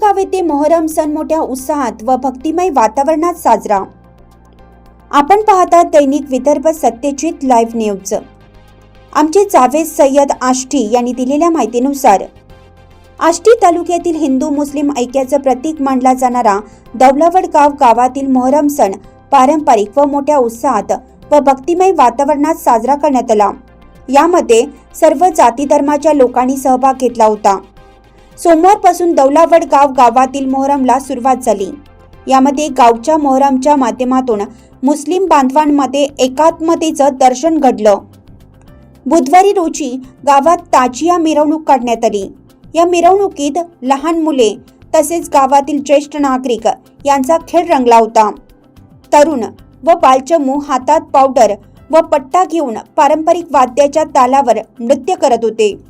गाव येथे मोहरम सण मोठ्या उत्साहात व भक्तिमय वातावरणात साजरा. आपण पाहता दैनिक विदर्भ सत्यजित लाईव्ह न्यूज आमचे जावेद सय्यद आष्टी यांनी दिलेल्या माहितीनुसार आष्टी तालुक्यातील हिंदू मुस्लिम ऐक्याचं प्रतीक मानला जाणारा दौलावड गाव गावातील मोहरम सण पारंपरिक व मोठ्या उत्साहात व भक्तिमय वातावरणात साजरा करण्यात आला. यामध्ये सर्व जाती धर्माच्या लोकांनी सहभाग घेतला होता. सोमवारपासून दौलावड गाव गावातील मोहरमला सुरुवात झाली. यामध्ये गावच्या मोहरमच्या माध्यमातून मुस्लिम बांधवांमध्ये एकात्मतेचं दर्शन घडलं. बुधवारी रोजी गावात ताजिया मिरवणूक काढण्यात आली. या मिरवणुकीत लहान मुले तसेच गावातील ज्येष्ठ नागरिक यांचा खेळ रंगला होता. तरुण व बालचमू हातात पावडर व पट्टा घेऊन पारंपरिक वाद्याच्या तालावर नृत्य करत होते.